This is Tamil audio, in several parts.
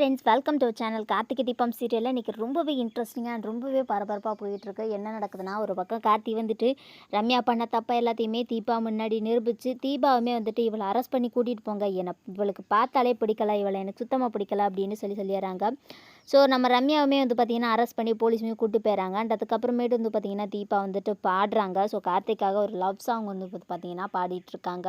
Friends welcome to channel Karthigai Deepam சீரியலில் இன்றைக்கி ரொம்பவே இன்ட்ரெஸ்டிங்காக அண்ட் ரொம்பவே பரபரப்பாக போயிட்டுருக்கு என்ன நடக்குதுன்னா ஒரு பக்கம் கார்த்தி வந்துட்டு ரம்யா பண்ண தப்பாக எல்லாத்தையுமே தீபா முன்னாடி நிரூபித்து தீபாவுமே வந்துட்டு இவளை அரெஸ்ட் பண்ணி கூட்டிகிட்டு போங்க. என்னை இவளுக்கு பார்த்தாலே பிடிக்கல இவளை எனக்கு சுத்தமாக பிடிக்கல அப்படின்னு சொல்லி சொல்லிடுறாங்க. ஸோ நம்ம ரம்யாவுமே வந்து பார்த்திங்கன்னா அரெஸ்ட் பண்ணி போலீஸுமே கூப்பிட்டு போயிடறாங்க அண்ட் அதுக்கப்புறமேட்டு வந்து பார்த்திங்கன்னா தீபா வந்துட்டு பாடுறாங்க. ஸோ கார்த்திக்காக ஒரு லவ் சாங் வந்து பார்த்திங்கன்னா பாடிட்டுருக்காங்க.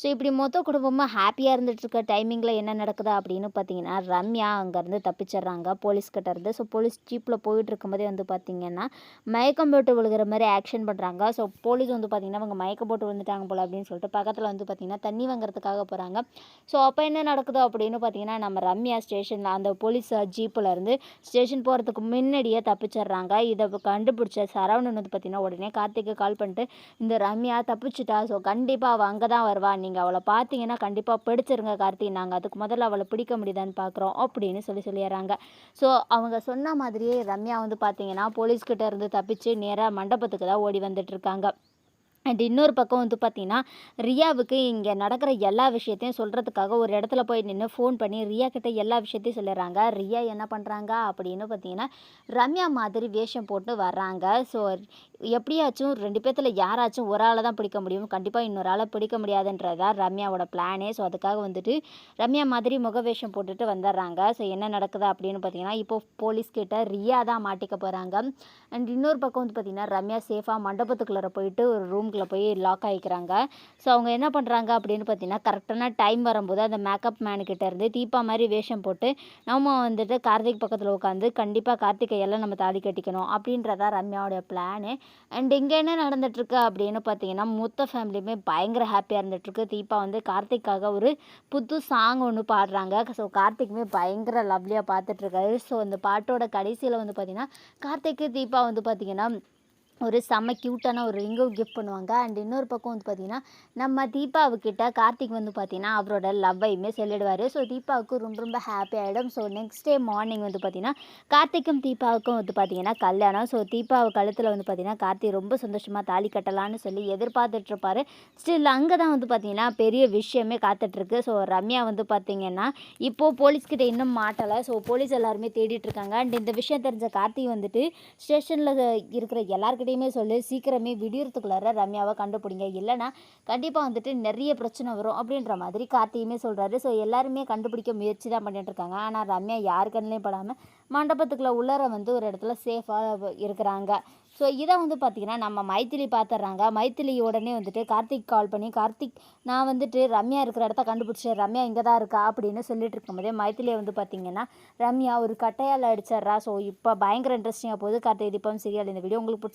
ஸோ இப்படி மொத்த குடும்பமாக ஹாப்பியாக இருந்துகிட்ருக்க டைமிங்கில் என்ன நடக்குது அப்படின்னு பார்த்தீங்கன்னா ரம்யா அங்கேருந்து தப்பிச்சிடுறாங்க போலீஸ்கிட்ட இருந்து. ஸோ போலீஸ் ஜீப்பில் போயிட்டு இருக்கும்போதே வந்து பார்த்திங்கன்னா மயக்கம் போட்டு விழுகிற மாதிரி ஆக்ஷன் பண்ணுறாங்க ஸோ போலீஸ் வந்து பார்த்தீங்கன்னா அவங்க மயக்கம் போட்டு விழுந்துட்டாங்க போல அப்படின்னு சொல்லிட்டு பக்கத்தில் வந்து பார்த்திங்கன்னா தண்ணி வாங்குறதுக்காக போகிறாங்க ஸோ அப்போ என்ன நடக்குது அப்படின்னு பார்த்தீங்கன்னா நம்ம ரம்யா ஸ்டேஷனில் அந்த போலீஸ் ஜீப்பில் இருந்து ஸ்டேஷன் போகிறதுக்கு முன்னாடியே தப்பிச்சிடுறாங்க. இதை கண்டுபிடிச்ச சரவணன் வந்து பார்த்தீங்கன்னா உடனே கார்த்திக்கு கால் பண்ணிட்டு இந்த ரம்யா தப்பிச்சிட்டா ஸோ கண்டிப்பாக அவள் அங்கே தான் வருவா. நீங்கள் அவளை பார்த்தீங்கன்னா கண்டிப்பாக பிடிச்சிருங்க கார்த்தி. நாங்கள் அதுக்கு முதல்ல அவளை பிடிக்க முடியுதான்னு பார்க்குறோம் அப்படின்னு சொல்லி சொல்லிடுறாங்க. ஸோ அவங்க சொன்ன மாதிரியே ரம்யா வந்து பார்த்தீங்கன்னா போலீஸ்கிட்ட இருந்து தப்பிச்சு நேராக மண்டபத்துக்கு தான் ஓடி வந்துட்டுருக்காங்க அண்ட் இன்னொரு பக்கம் வந்து பார்த்தீங்கன்னா ரியாவுக்கு இங்கே நடக்கிற எல்லா விஷயத்தையும் சொல்கிறதுக்காக ஒரு இடத்துல போய் நின்று ஃபோன் பண்ணி ரியா கிட்ட எல்லா விஷயத்தையும் சொல்லிடுறாங்க. ரியா என்ன பண்ணுறாங்க அப்படின்னு பார்த்தீங்கன்னா ரம்யா மாதிரி வேஷம் போட்டு வர்றாங்க. ஸோ எப்படியாச்சும் ரெண்டு பேர்த்தில் யாராச்சும் ஒரு ஆளை தான் பிடிக்க முடியும். கண்டிப்பாக இன்னொரு ஆளை பிடிக்க முடியாதுன்றதா ரம்யாவோட பிளானே ஸோ அதுக்காக வந்துட்டு ரம்யா மாதிரி முகவேஷம் போட்டுட்டு வந்துடுறாங்க. ஸோ என்ன நடக்குது அப்படின்னு பார்த்தீங்கன்னா இப்போ போலீஸ் கிட்ட ரியா தான் மாட்டிக்க போகிறாங்க அண்ட் இன்னொரு பக்கம் வந்து பார்த்தீங்கன்னா ரம்யா சேஃபாக மண்டபத்துக்குள்ளே போயிட்டு ஒரு ரூம் ரூம்குள்ளே போய் லாக் ஆகிக்கிறாங்க ஸோ அவங்க என்ன பண்ணுறாங்க அப்படின்னு பார்த்தீங்கன்னா கரெக்டான டைம் வரும்போது அந்த மேக்கப் மேனுக்கிட்ட இருந்து தீபா மாதிரி வேஷம் போட்டு நம்ம வந்துட்டு கார்த்திக் பக்கத்தில் உட்காந்து கண்டிப்பாக கார்த்திகையெல்லாம் நம்ம தாலி கட்டிக்கணும் அப்படின்றதா ரம்யாவோட பிளானு அண்ட் இங்கே என்ன நடந்துட்டுருக்கு அப்படின்னு பார்த்தீங்கன்னா மொத்த ஃபேமிலியுமே பயங்கர ஹாப்பியாக இருந்துகிட்ருக்கு தீபா வந்து கார்த்திக்காக ஒரு புது சாங் ஒன்று பாடுறாங்க. ஸோ கார்த்திக்குமே பயங்கர லவ்லியாக பார்த்துட்ருக்காரு ஸோ அந்த பாட்டோட கடைசியில் வந்து பார்த்திங்கன்னா கார்த்திக்கு தீபா வந்து பார்த்திங்கன்னா ஒரு செம்ம க்யூட்டான ஒரு ரிங்கும் கிஃப்ட் பண்ணுவாங்க. அண்ட் இன்னொரு பக்கம் வந்து பார்த்திங்கன்னா நம்ம தீபாவுக்கிட்ட கார்த்திக் வந்து பார்த்திங்கன்னா அவரோட லவ்வையுமே சொல்லிடுவார். ஸோ தீபாவுக்கு ரொம்ப ரொம்ப ஹாப்பி ஆகிடும் ஸோ நெக்ஸ்ட் டே மார்னிங் வந்து பார்த்திங்கன்னா கார்த்திக்கும் தீபாவுக்கும் வந்து பார்த்திங்கன்னா கல்யாணம். ஸோ தீபாவு கழுத்தில் வந்து பார்த்திங்கன்னா கார்த்திக் ரொம்ப சந்தோஷமாக தாலி கட்டலான்னு சொல்லி எதிர்பார்த்துட்ருப்பாரு ஸ்டில் அங்கே தான் வந்து பார்த்திங்கன்னா பெரிய விஷயமே காத்துட்ருக்கு ஸோ ரம்யா வந்து பார்த்திங்கன்னா இப்போது போலீஸ்கிட்ட இன்னும் மாட்டலை. ஸோ போலீஸ் எல்லாருமே தேடிட்டுருக்காங்க அண்ட் இந்த விஷயம் தெரிஞ்ச கார்த்திக் வந்துட்டு ஸ்டேஷனில் இருக்கிற எல்லாருக்கிட்டையுமே சொல்லி சீக்கிரமே விடியறதுக்குள்ளார ரம்யாவை கண்டுபிடிங்க. இல்லைன்னா கண்டிப்பாக வந்துட்டு நிறைய பிரச்சனை வரும் அப்படின்ற மாதிரி கார்த்தியுமே சொல்கிறாரு ஸோ எல்லாருமே கண்டுபிடிக்க முயற்சி தான் பண்ணிட்டு இருக்காங்க. ஆனால் ரம்யா யாரு கண்ணிலையும் படாமல் மண்டபத்துக்குள்ளே உள்ளார வந்து ஒரு இடத்துல சேஃபாக இருக்கிறாங்க. ஸோ இதை வந்து பார்த்திங்கன்னா நம்ம மைத்திலி பார்த்துட்றாங்க மைத்திலி உடனே வந்துட்டு கார்த்திக் கால் பண்ணி கார்த்திக் நான் வந்துட்டு ரம்யா இருக்கிற இடத்த கண்டுபிடிச்சேன். ரம்யா இங்கே தான் இருக்கா? அப்படின்னு சொல்லிட்டு இருக்கும்போதே மைத்திலியை வந்து பார்த்திங்கன்னா ரம்யா ஒரு கட்டையால் அடிச்சிட்றா. ஸோ இப்போ பயங்கர இன்ட்ரெஸ்டிங்காக போகுது. கார்த்திகை தீபம் சீரியல் இந்த வீடியோ உங்களுக்கு பிடிச்ச